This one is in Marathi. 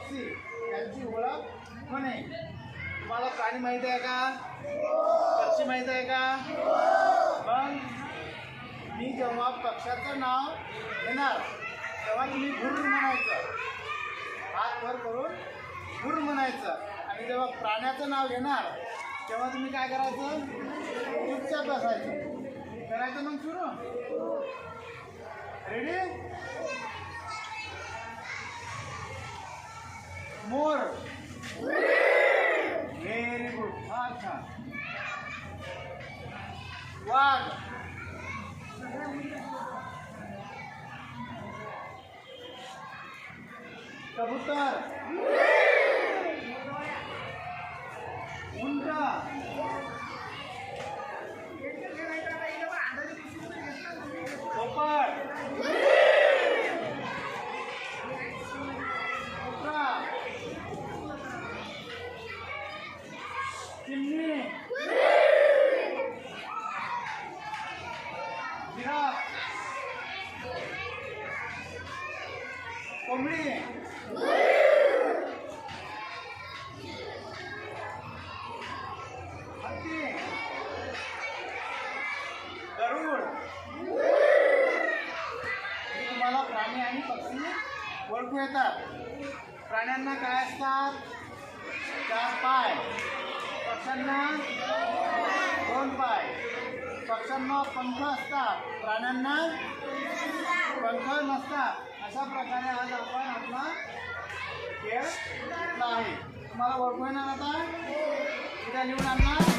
पक्षी यांची ओळख म्हणे. तुम्हाला प्राणी माहिती आहे का? पक्षी माहीत आहे का? मग मी जेव्हा पक्षाचं नाव घेणार तेव्हा तुम्ही भुर म्हणायचं. हात वर करून भुर म्हणायचं. आणि जेव्हा प्राण्याचं नाव घेणार तेव्हा तुम्ही काय करायचं? चुपचाप बसायचं. करायचं मग सुरू? More. Very good. Hatha. One. Kabutar. कोंबडी. हत्ती. गरुड. हे तुम्हाला प्राणी आणि पक्षी ओळखू येतात. प्राण्यांना काय असतात? चार पाय. पक्ष्यांना दोन पाय. पक्ष्यांना पंख असतात. प्राण्यांना पंख नसतात. अशा प्रकारे आज आपण आपला खेळ घेतला आहे. तुम्हाला ओळखू येणार आता? उद्या लिहून आणणार?